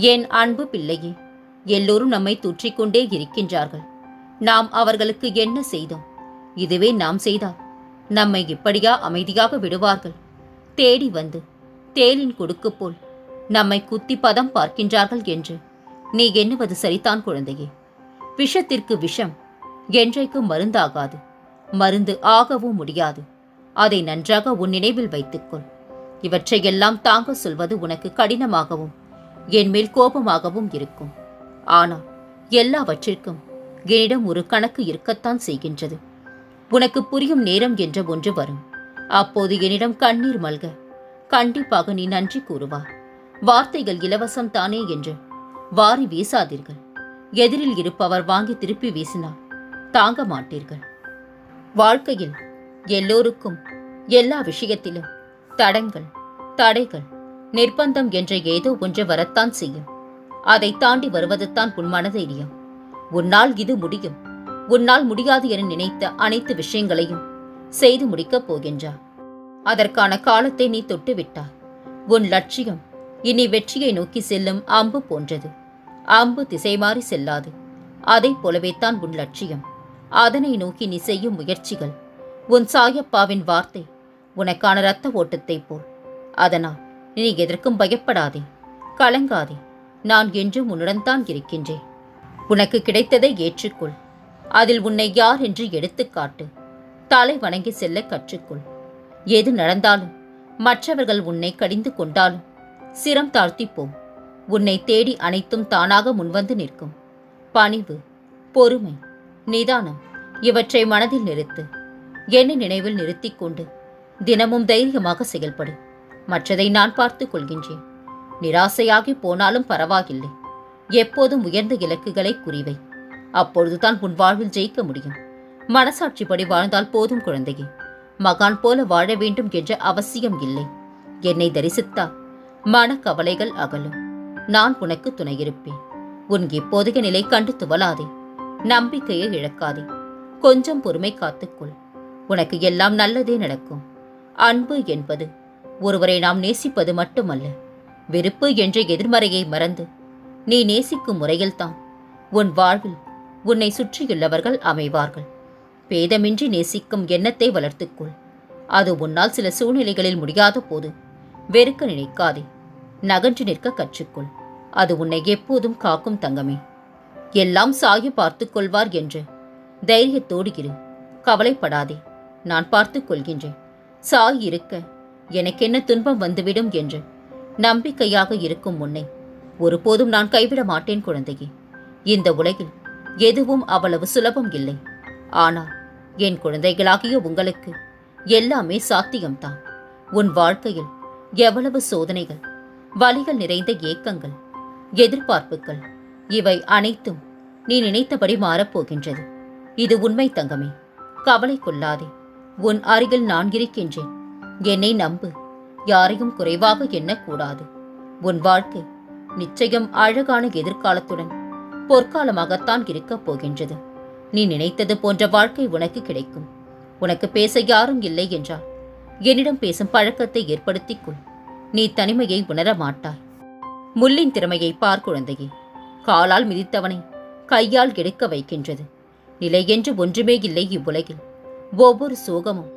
என் அன்பு பிள்ளையே எல்லோரும் நம்மை தூற்றிக்கொண்டே இருக்கின்றார்கள். நாம் அவர்களுக்கு என்ன செய்தோம்? இதுவே நாம் செய்தால் நம்மை இப்படியா அமைதியாக விடுவார்கள்? தேடி வந்து தேலின் கொடுக்கு போல் நம்மை குத்தி பதம் பார்க்கின்றார்கள் என்று நீ எண்ணுவது சரிதான் குழந்தையே. விஷத்திற்கு விஷம் என்றைக்கும் மருந்தாகாது மருந்து ஆகவும் முடியாது. அதை நன்றாக உன் நினைவில் வைத்துக்கொள். இவற்றையெல்லாம் தாங்க சொல்வது உனக்கு கடினமாகவும் என் மேல் கோபமாகவும் இருக்கும். ஆனால் எல்லாவற்றிற்கும் என்னிடம் ஒரு கணக்கு இருக்கத்தான் செய்கின்றது. உனக்கு புரியும் நேரம் என்ற ஒன்று வரும். அப்போது என்னிடம் கண்ணீர் மல்க. கண்டிப்பாக நீ நன்றி கூறுவா. வார்த்தைகள் இலவசம் தானே என்று வாரி வீசாதீர்கள். எதிரில் இருப்பவர் வாங்கி திருப்பி வீசினால் தாங்க மாட்டீர்கள். வாழ்க்கையில் எல்லோருக்கும் எல்லா விஷயத்திலும் தடங்கள் தடைகள் நிர்பந்தம் என்ற ஏதோ ஒன்று வரத்தான் செய்யும். அதை தாண்டி வருவதுதான் உன் மனதைரியம். உன்னால் இது முடியும். உன்னால் முடியாது என நினைத்த அனைத்து விஷயங்களையும் செய்து முடிக்கப் போகின்றார் அதற்கான காலத்தை நீ தொட்டுவிட்டாய். உன் லட்சியம் இனி வெற்றியை நோக்கி செல்லும் அம்பு போன்றது. அம்பு திசை மாறி செல்லாது. அதைப் போலவே தான் உன் லட்சியம். அதனை நோக்கி நீ செய்யும் முயற்சிகள். உன் சாயப்பாவின் வார்த்தை உனக்கான இரத்த ஓட்டத்தைப் போல். அதனால் நீ எதற்கும் பயப்படாதே. கலங்காதே. நான் என்றும் உன்னுடன் தான் இருக்கின்றேன். உனக்கு கிடைத்ததை ஏற்றுக்கொள். அதில் உன்னை யார் என்று எடுத்துக்காட்டு தலை வணங்கி செல்ல கற்றுக்கொள். எது நடந்தாலும் மற்றவர்கள் உன்னை கடிந்து கொண்டாலும் சிரம் தாழ்த்திப்போம். உன்னை தேடி அனைத்தும் தானாக முன்வந்து நிற்கும். பணிவு பொறுமை நிதானம் இவற்றை மனதில் நிறுத்து. என்னை நினைவில் நிறுத்திக் கொண்டு தினமும் தைரியமாக செயல்படு. மற்றதை நான் பார்த்துக் கொள்கின்றேன். நிராசையாகி போனாலும் பரவாயில்லை. எப்போதும் உயர்ந்த இலக்குகளை குறிவை. அப்பொழுதுதான் உன் வாழ்வில் ஜெயிக்க முடியும். மனசாட்சிப்படி வாழ்ந்தால் போதும் குழந்தையே. மகான் போல வாழ வேண்டும் என்ற அவசியம் இல்லை. என்னை தரிசித்தா மனக்கவலைகள் அகலும். நான் உனக்கு துணையிருப்பேன். உன் இப்போதைய நிலை கண்டு துவலாதே நம்பிக்கையை இழக்காதே. கொஞ்சம் பொறுமை காத்துக்கொள். உனக்கு எல்லாம் நல்லதே நடக்கும். அன்பு என்பது ஒருவரை நாம் நேசிப்பது மட்டுமல்ல. வெறுப்பு என்ற எதிர்மறையை மறந்து நீ நேசிக்கும் முறையில்தான். உன் வாழ்வில் உன்னை சுற்றியுள்ளவர்கள் அமைவார்கள். பேதமின்றி நேசிக்கும் எண்ணத்தை வளர்த்துக்கொள். அது உன்னால் சில சூழ்நிலைகளில் முடியாத போது வெறுக்க நினைக்காதே. நகன்று நிற்க கற்றுக்கொள். அது உன்னை எப்போதும் காக்கும் தங்கமே. எல்லாம் சாகி பார்த்துக்கொள்வார் என்று தைரியத்தோடு இரு. கவலைப்படாதே. நான் பார்த்துக் கொள்கின்றேன். சாய் இருக்க எனக்கென்ன துன்பம் வந்துவிடும் என்று நம்பிக்கையாக இருக்கும் உன்னை. ஒருபோதும் நான் கைவிட மாட்டேன் குழந்தையே. இந்த உலகில் எதுவும் அவ்வளவு சுலபம் இல்லை. ஆனால் என் குழந்தைகளாகிய உங்களுக்கு எல்லாமே சாத்தியம்தான். உன் வாழ்க்கையில் எவ்வளவு சோதனைகள் வலிகள் நிறைந்த ஏக்கங்கள் எதிர்பார்ப்புகள் இவை அனைத்தும் நீ நினைத்தபடி மாறப்போகின்றது. இது உண்மை தங்கமே. கவலை கொள்ளாதே. உன் அருகில் நான் இருக்கின்றேன். என்னை நம்பு. யாரையும் குறைவாக எண்ணக்கூடாது. உன் வாழ்க்கை நிச்சயம் அழகான எதிர்காலத்துடன் பொற்காலமாகத்தான் இருக்கப் போகின்றது. நீ நினைத்தது போன்ற வாழ்க்கை உனக்கு கிடைக்கும். உனக்கு பேச யாரும் இல்லை என்றால் என்னிடம் பேசும் பழக்கத்தை ஏற்படுத்திக் கொள். நீ தனிமையை உணர மாட்டாய். முள்ளின் திறமையை பார் குழந்தையே. காலால் மிதித்தவனை கையால் எடுக்க வைக்கின்றது. நிலை என்று ஒன்றுமே இல்லை இவ்வுலகில். ஒவ்வொரு சோகமும்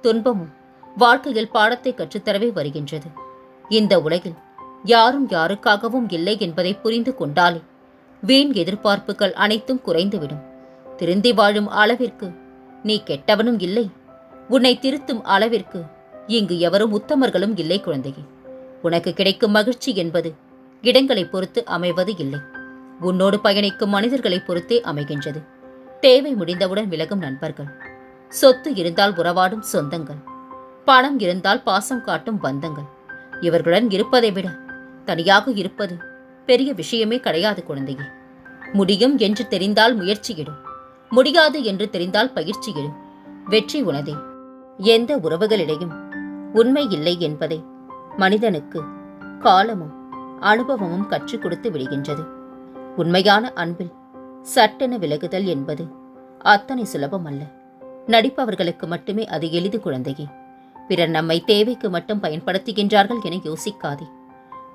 துன்பமும் வாழ்க்கையில் பாடத்தை கற்றுத்தரவே வருகின்றது. இந்த உலகில் யாரும் யாருக்காகவும் இல்லை என்பதை புரிந்து கொண்டாலே வீண் எதிர்பார்ப்புகள் அனைத்தும் குறைந்துவிடும். திருந்தி வாழும் அளவிற்கு நீ கெட்டவனும் இல்லை. உன்னை திருத்தும் அளவிற்கு இங்கு எவரும் உத்தமர்களும் இல்லை குழந்தையே. உனக்கு கிடைக்கும் மகிழ்ச்சி என்பது இடங்களை பொறுத்து அமைவது இல்லை. உன்னோடு பயணிக்கும் மனிதர்களை பொறுத்தே அமைகின்றது. தேவை முடிந்தவுடன் விலகும் நண்பர்கள். சொத்து இருந்தால் உறவாடும் சொந்தங்கள். பணம் இருந்தால் பாசம் காட்டும் பந்தங்கள். இவர்களுடன் இருப்பதை விட தனியாக இருப்பது பெரிய விஷயமே கிடையாது குழந்தையே. முடியும் என்று தெரிந்தால் முயற்சியிடும். முடியாது என்று தெரிந்தால் பயிற்சியிடும். வெற்றி உனதே. எந்த உறவுகளிடையும் உண்மை இல்லை என்பதை மனிதனுக்கு காலமும் அனுபவமும் கற்றுக் கொடுத்து விடுகின்றது. உண்மையான அன்பில் சட்டென விலகுதல் என்பது அத்தனை சுலபம் அல்ல நடிப்பவர்களுக்கு மட்டுமே அது எளிது குழந்தையே. பிறர் நம்மை தேவைக்கு மட்டும் பயன்படுத்துகின்றார்கள் என யோசிக்காதே.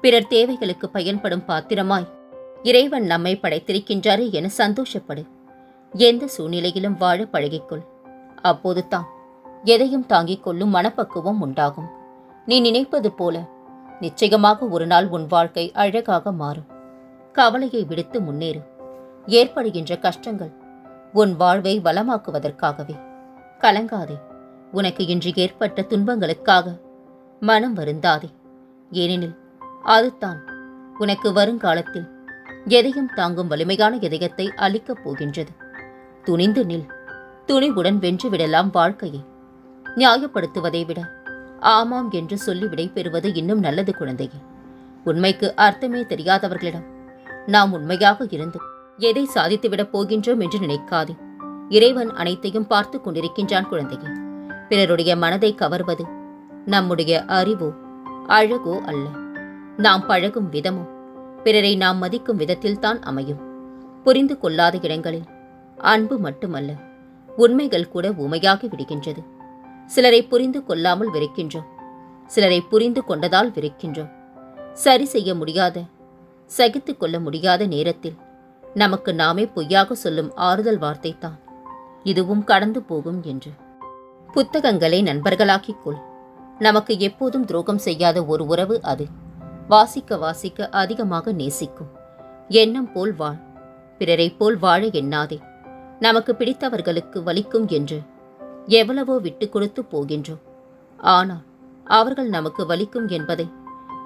பிறர் தேவைகளுக்கு பயன்படும் பாத்திரமாய் இறைவன் நம்மை படைத்திருக்கின்றாரே என சந்தோஷப்படு. எந்த சூழ்நிலையிலும் வாழ பழகிக்கொள். அப்போது தான் எதையும் தாங்கிக் கொள்ளும் மனப்பக்குவம் உண்டாகும். நீ நினைப்பது போல நிச்சயமாக ஒரு நாள் உன் வாழ்க்கை அழகாக மாறும். கவலையை விடுத்து முன்னேறு. ஏற்படுகின்ற கஷ்டங்கள் உன் வாழ்வை வளமாக்குவதற்காகவே. கலங்காதே. உனக்கு இன்று ஏற்பட்ட துன்பங்களுக்காக மனம் வருந்தாதே. ஏனெனில் அதுதான் உனக்கு வருங்காலத்தில் எதையும் தாங்கும் வலிமையான இதயத்தை அளிக்கப் போகின்றது. துணிந்து நில். துணிவுடன் வென்றுவிடலாம் வாழ்க்கையை. நியாயப்படுத்துவதை விட ஆமாம் என்று சொல்லி விடை பெறுவது இன்னும் நல்லது குழந்தையே. உண்மைக்கு அர்த்தமே தெரியாதவர்களிடம் நாம் உண்மையாக இருந்து எதை சாதித்துவிடப் போகின்றோம் என்று நினைக்காதே. இறைவன் அனைத்தையும் பார்த்து கொண்டிருக்கின்றான் குழந்தையே. பிறருடைய மனதை கவர்வது நம்முடைய அறிவோ அழகோ அல்ல. நாம் பழகும் விதமோ பிறரை நாம் மதிக்கும் விதத்தில்தான் அமையும். புரிந்து கொள்ளாத இடங்களில் அன்பு மட்டுமல்ல உண்மைகள் கூட உமையாகி விடுகின்றது. சிலரை புரிந்து கொள்ளாமல் விரைக்கின்றோம் சிலரை புரிந்து கொண்டதால் விரைக்கின்றோம். சரி செய்ய முடியாத சகித்து கொள்ள முடியாத நேரத்தில் நமக்கு நாமே பொய்யாக சொல்லும் ஆறுதல் வார்த்தை தான் இதுவும் கடந்து போகும் என்று. புத்தகங்களை நண்பர்களாக்கிக் கொள். நமக்கு எப்போதும் துரோகம் செய்யாத ஒரு உறவு அது. வாசிக்க வாசிக்க அதிகமாக நேசிக்கும். எண்ணம் போல் வாழ். பிறரைப் போல் வாழ எண்ணாதே. நமக்கு பிடித்தவர்களுக்கு வலிக்கும் என்று. எவ்வளவோ விட்டு கொடுத்து போகின்றோம். ஆனால் அவர்கள் நமக்கு வலிக்கும் என்பதை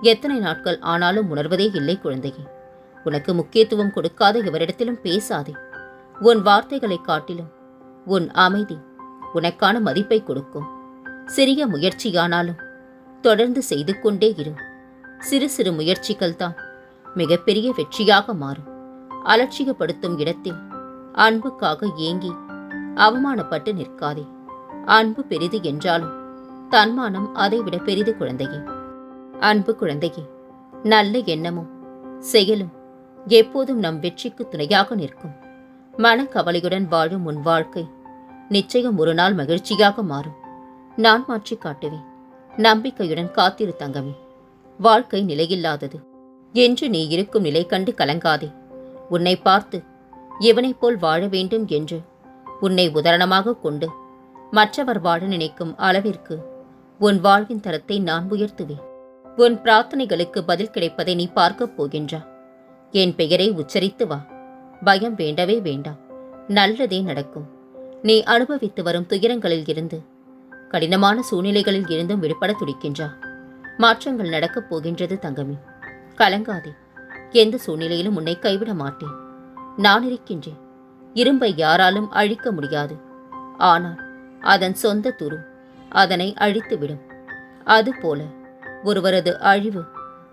எத்தனை நாட்கள் ஆனாலும் உணர்வதே இல்லை குழந்தையே. உனக்கு முக்கியத்துவம் கொடுக்காத எவரிடத்திலும் பேசாதே. உன் வார்த்தைகளைக் காட்டிலும் உன் அமைதி உனக்கான மதிப்பை கொடுக்கும். சிறிய முயற்சியானாலும் தொடர்ந்து செய்து கொண்டே இரு. சிறு சிறு முயற்சிகள் தான் மிகப்பெரிய வெற்றியாக மாறும். அலட்சியப்படுத்தும் இடத்தில் அன்புக்காக ஏங்கி அவமானப்பட்டு நிற்காதே. அன்பு பெரிது என்றாலும் தன்மானம் அதைவிட பெரிது குழந்தையே. அன்பு குழந்தையே நல்ல எண்ணமும் செயலும் எப்போதும் நம் வெற்றிக்கு துணையாக நிற்கும். மனக்கவலையுடன் வாழும் உன் வாழ்க்கை நிச்சயம் ஒரு நாள் மகிழ்ச்சியாக மாறும். நான் மாற்றி காட்டுவேன். நம்பிக்கையுடன் காத்திரு தங்கமே. வாழ்க்கை நிலையில்லாதது. என்று நீ இருக்கும் நிலை கண்டு கலங்காதே. உன்னை பார்த்து இவனைப் போல் வாழ வேண்டும் என்று உன்னை உதாரணமாக கொண்டு மற்றவர் வாழ நினைக்கும் அளவிற்கு உன் வாழ்வின் தரத்தை நான் உயர்த்துவேன். உன் பிரார்த்தனைகளுக்கு பதில் கிடைப்பதை நீ பார்க்கப் போகின்றா. என் பெயரை உச்சரித்து வா. பயம் வேண்டவே வேண்டாம். நல்லதே நடக்கும். நீ அனுபவித்து வரும் துயரங்களில் இருந்து கடினமான சூழ்நிலைகளில் இருந்தும் விடுபட துடிக்கின்றா. மாற்றங்கள் நடக்கப் போகின்றது தங்கமி. கலங்காதே. எந்த சூழ்நிலையிலும் உன்னை கைவிட மாட்டேன். நான் இருக்கின்றேன். இரும்பை யாராலும் அழிக்க முடியாது. ஆனால் அதன் சொந்த துரு அதனை அழித்துவிடும். அதுபோல ஒருவரது அழிவு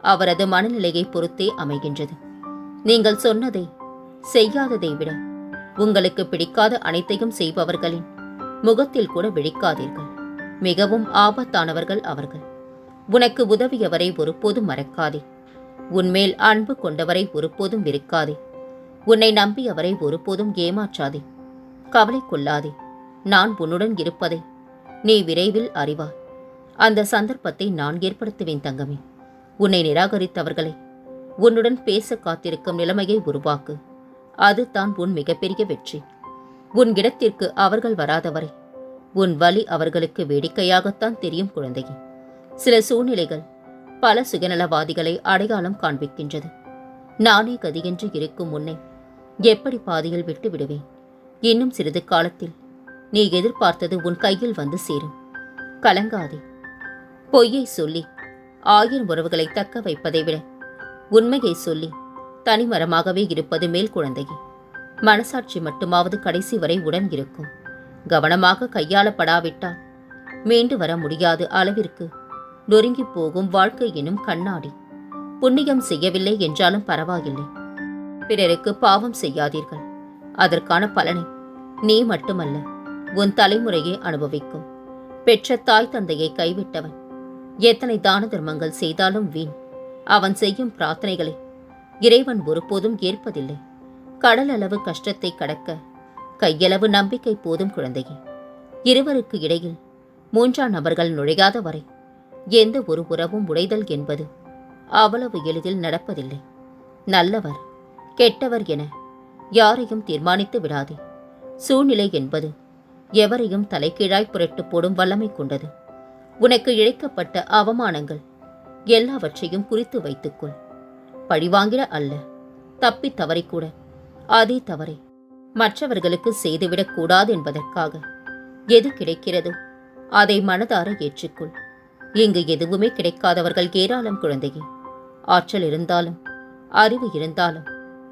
அவரது மனநிலையை பொறுத்தே அமைகின்றது. நீங்கள் சொன்னதை செய்யாததை விட உங்களுக்கு பிடிக்காத அனைத்தையும் செய்பவர்களின் முகத்தில் கூட விழிக்காதீர்கள். மிகவும் ஆபத்தானவர்கள் அவர்கள். உனக்கு உதவியவரை ஒருபோதும் மறக்காதே. உன்மேல் அன்பு கொண்டவரை ஒருபோதும் வெறுக்காதே. உன்னை நம்பியவரை ஒருபோதும் ஏமாற்றாதே. கவலை கொள்ளாதே. நான் உன்னுடன் இருப்பதை நீ விரைவில் அறிவாய். அந்த சந்தர்ப்பத்தை நான் ஏற்படுத்துவேன் தங்கமே. உன்னை நிராகரித்தவர்களை உன்னுடன் பேச காத்திருக்கும் நிலைமையை உருவாக்கு. அதுதான் உன் மிகப்பெரிய வெற்றி. உன் இடத்திற்கு அவர்கள் வராதவரை. உன் வழி அவர்களுக்கு வேடிக்கையாகத்தான் தெரியும் குழந்தையே. சில சூழ்நிலைகள் பல சுயநலவாதிகளை அடையாளம் காண்பிக்கின்றது. நானே கதியென்று இருக்கும் முன்னே எப்படி பாதியில் விட்டு விடுவேன்? இன்னும் சிறிது காலத்தில் நீ எதிர்பார்த்தது உன் கையில் வந்து சேரும். கலங்காதே. பொய்யை சொல்லி ஆயிரம் உறவுகளை தக்க வைப்பதை விட உண்மையை சொல்லி தனிமரமாகவே இருப்பது மேல் குழந்தையே. மனசாட்சி மட்டுமாவது கடைசி வரை உடன் இருக்கும். கவனமாக கையாளப்படாவிட்டால் மீண்டு வர முடியாத அளவிற்கு. நொறுங்கிப் போகும் வாழ்க்கை எனும் கண்ணாடி. புண்ணியம் செய்யவில்லை என்றாலும் பரவாயில்லை. பிறருக்கு பாவம் செய்யாதீர்கள். அதற்கான பலனை நீ மட்டுமல்ல உன் தலைமுறையே அனுபவிக்கும். பெற்ற தாய் தந்தையை கைவிட்டவன். எத்தனை தான தர்மங்கள் செய்தாலும் வீண். அவன் செய்யும் பிரார்த்தனைகளை இறைவன் ஒருபோதும் ஏற்பதில்லை. கடல் அளவு கஷ்டத்தை கடக்க கையளவு நம்பிக்கை போதும் குழந்தையே. இருவருக்கு இடையில் மூன்றாம் நபர்கள் நுழையாத வரை எந்த ஒரு உறவும் உடைதல் என்பது அவ்வளவு எளிதில் நடப்பதில்லை. நல்லவர் கெட்டவர் என யாரையும் தீர்மானித்து விடாதே. சூழ்நிலை என்பது எவரையும் தலைகீழாய் புரட்டு போடும் வல்லமை கொண்டது. உனக்கு இழைக்கப்பட்ட அவமானங்கள் எல்லாவற்றையும் குறித்து வைத்துக்கொள். பழிவாங்கிட அல்ல. தப்பி தவறிக்கூட. அதே தவறை. மற்றவர்களுக்கு செய்துவிடக் கூடாது என்பதற்காக. எது கிடைக்கிறதோ அதை மனதார ஏற்றுக்கொள். இங்கு எதுவுமே கிடைக்காதவர்கள் ஏராளம் குழந்தையே. ஆற்றல் இருந்தாலும் அறிவு இருந்தாலும்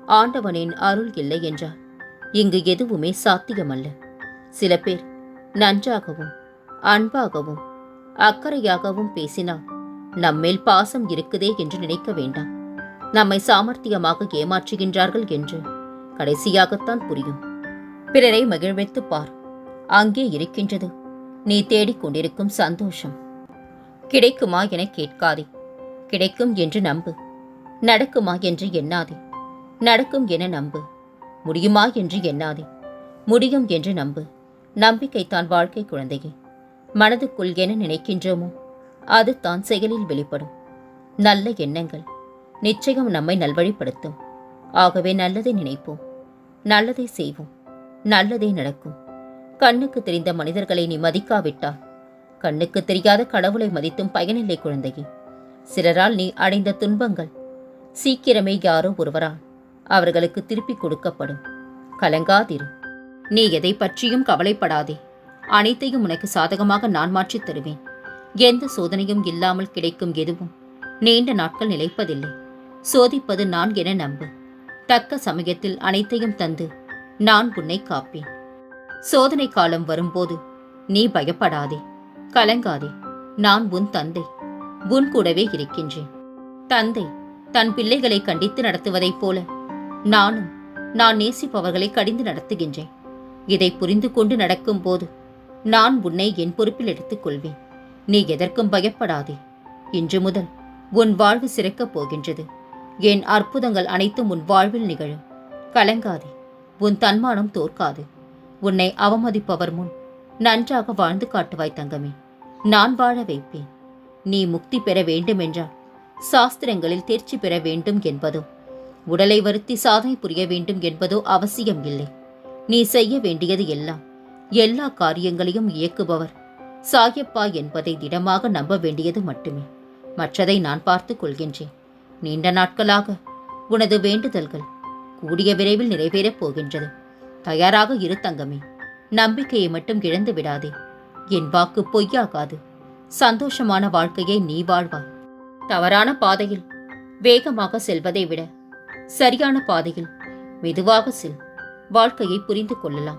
ஆண்டவனின் அருள் இல்லை என்றால் இங்கு எதுவுமே சாத்தியமல்ல. சில பேர் நன்றாகவும் அன்பாகவும் அக்கறையாகவும் பேசினால் நம்மேல் பாசம் இருக்குதே என்று நினைக்க வேண்டாம். நம்மை சாமர்த்தியமாக ஏமாற்றுகின்றார்கள் என்று கடைசியாகத்தான் புரியும். பிறரை மகிழ்வித்து பார். அங்கே இருக்கின்றது. நீ தேடிக் கொண்டிருக்கும் சந்தோஷம். கிடைக்குமா என கேட்காதே. கிடைக்கும் என்று நம்பு. நடக்குமா என்று எண்ணாதே. நடக்கும் என நம்பு. முடியுமா என்று எண்ணாதே. முடியும் என்று நம்பு. நம்பிக்கை தான் வாழ்க்கை குழந்தையே. மனதுக்குள் என நினைக்கின்றோமோ அது தான் செயலில் வெளிப்படும். நல்ல எண்ணங்கள். நிச்சயம் நம்மை நல்வழிப்படுத்தும். ஆகவே நல்லதை நினைப்போம். நல்லதை செய்வோம். நல்லதே நடக்கும். கண்ணுக்கு தெரிந்த மனிதர்களை நீ மதிக்காவிட்டால் கண்ணுக்கு தெரியாத கடவுளை மதித்தும் பயனில்லை குழந்தையே. சிலரால் நீ அடைந்த துன்பங்கள் சீக்கிரமே யாரோ ஒருவரால் அவர்களுக்கு திருப்பிக் கொடுக்கப்படும். கலங்காதிரு. நீ எதை பற்றியும் கவலைப்படாதே. அனைத்தையும் உனக்கு சாதகமாக நான் மாற்றித் தருவேன். எந்த சோதனையும் இல்லாமல் கிடைக்கும் எதுவும் நீண்ட நாட்கள் நிலைப்பதில்லை. சோதிப்பது நான் என நம்பு. தக்க சமயத்தில் அனைத்தையும் தந்து நான் உன்னை காப்பேன். சோதனை காலம் வரும்போது நீ பயப்படாதே. கலங்காதே. நான் உன் தந்தை. உன் கூடவே இருக்கின்றேன். தந்தை தன் பிள்ளைகளை கண்டித்து நடத்துவதைப் போல நானும் நான் நேசிப்பவர்களை கடிந்து நடத்துகின்றேன். இதை புரிந்து கொண்டு நடக்கும்போது நான் உன்னை என் பொறுப்பில் எடுத்துக் கொள்வேன். நீ எதற்கும் பயப்படாதே. இன்று முதல் உன் வாழ்வு சிறக்கப் போகின்றது. என் அற்புதங்கள் அனைத்தும் உன் வாழ்வில் நிகழும். கலங்காதே உன் தன்மானம் தோற்காது. உன்னை அவமதிப்பவர் முன் நன்றாக வாழ்ந்து காட்டுவாய் தங்கமே. நான் வாழ வைப்பேன். நீ முக்தி பெற வேண்டுமென்றால் சாஸ்திரங்களில் தேர்ச்சி பெற வேண்டும் என்பதோ உடலை வருத்தி சாதனை புரிய வேண்டும் என்பதோ அவசியம் இல்லை. நீ செய்ய வேண்டியது எல்லாம் எல்லா காரியங்களையும் இயக்குபவர் சாயப்பா என்பதை திடமாக நம்ப வேண்டியது மட்டுமே. மற்றதை நான் பார்த்துக் கொள்கின்றேன். நீண்ட நாட்களாக உனது வேண்டுதல்கள் கூடிய விரைவில் நிறைவேறப் போகின்றது. தயாராக இரு தங்கமே. நம்பிக்கையை மட்டும் இழந்து விடாதே. என் வாக்கு பொய்யாகாது. சந்தோஷமான வாழ்க்கையை நீ வாழ்வாய் தவறான பாதையில் வேகமாக செல்வதை விட சரியான பாதையில் மெதுவாக செல். வாழ்க்கையை புரிந்து கொள்ளலாம்.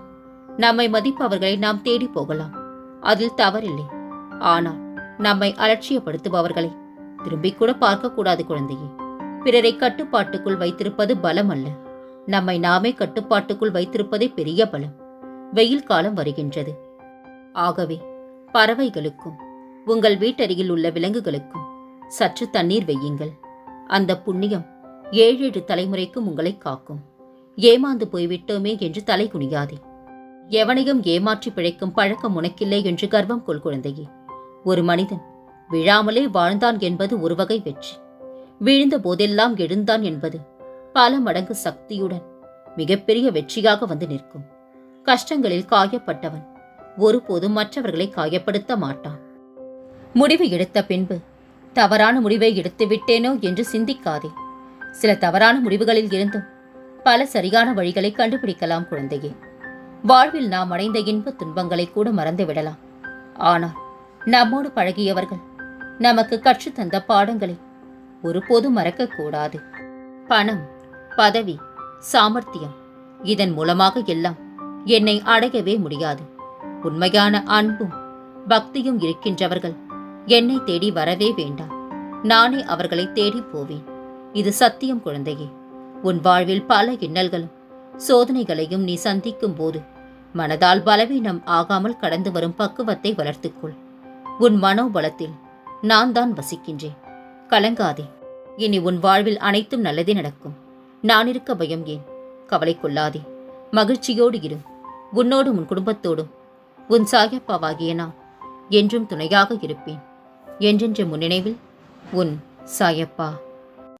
நம்மை மதிப்பவர்களை நாம் தேடி போகலாம். அதில் தவறில்லை. ஆனால் நம்மை அலட்சியப்படுத்துபவர்களை திரும்பிக் கூட பார்க்கக்கூடாது குழந்தையே. பிறரை கட்டுப்பாட்டுக்குள் வைத்திருப்பது பலம் அல்ல. நம்மை நாமே கட்டுப்பாட்டுக்குள் வைத்திருப்பதே பெரிய பலம். வெயில் காலம் வருகின்றது. ஆகவே பறவைகளுக்கும் உங்கள் வீட்டருகில் உள்ள விலங்குகளுக்கும் சற்று தண்ணீர் வையுங்கள். அந்த புண்ணியம் ஏழேழு தலைமுறைக்கும் உங்களை காக்கும். ஏமாந்து போய்விட்டோமே என்று தலை குனியாதே. எவனையும் ஏமாற்றி பிழைக்கும் பழக்கம் உனக்கில்லை என்று கர்வம் கொள் குழந்தையே. ஒரு மனிதன் விழாமலே வாழ்ந்தான் என்பது ஒரு வகை வெற்றி. வீழ்ந்த போதெல்லாம் எழுந்தான் என்பது பல மடங்கு சக்தியுடன் மிகப்பெரிய வெற்றியாக வந்து நிற்கும். கஷ்டங்களில் காயப்பட்டவன் ஒருபோதும் மற்றவர்களை காயப்படுத்த மாட்டான். முடிவு எடுத்த பின்பு தவறான முடிவை எடுத்து விட்டேனோ என்று சிந்திக்காதே. சில தவறான முடிவுகளில் இருந்தும் பல சரியான வழிகளை கண்டுபிடிக்கலாம் குழந்தையே. வாழ்வில் நாம் அடைந்த இன்ப துன்பங்களை கூட மறந்து விடலாம் ஆனால் நம்மோடு பழகியவர்கள் நமக்கு கற்றுத்தந்த பாடங்களை ஒருபோதும் மறக்கக்கூடாது. பணம் பதவி சாமர்த்தியம் இதன் மூலமாக எல்லாம் என்னை அடையவே முடியாது. உண்மையான அன்பும் பக்தியும் இருக்கின்றவர்கள் என்னை தேடி வரவே வேண்டாம். நானே அவர்களை தேடி போவேன். இது சத்தியம் குழந்தையே. உன் வாழ்வில் பல இன்னல்களும் சோதனைகளையும் நீ சந்திக்கும் போது மனதால் பலவீனம் ஆகாமல் கடந்து வரும் பக்குவத்தை வளர்த்துக்கொள். உன் மனோபலத்தில் நான் தான் வசிக்கின்றேன். கலங்காதே. இனி உன் வாழ்வில் அனைத்தும் நல்லதே நடக்கும். நான் இருக்க பயம் ஏன்? கவலை கொள்ளாதே. மகிழ்ச்சியோடு இரு. உன்னோடும் உன் குடும்பத்தோடும். உன் சாயப்பாவாகிய நான் என்றும் துணையாக இருப்பேன். என்றென்ற முன்னினைவில் உன் சாயப்பா.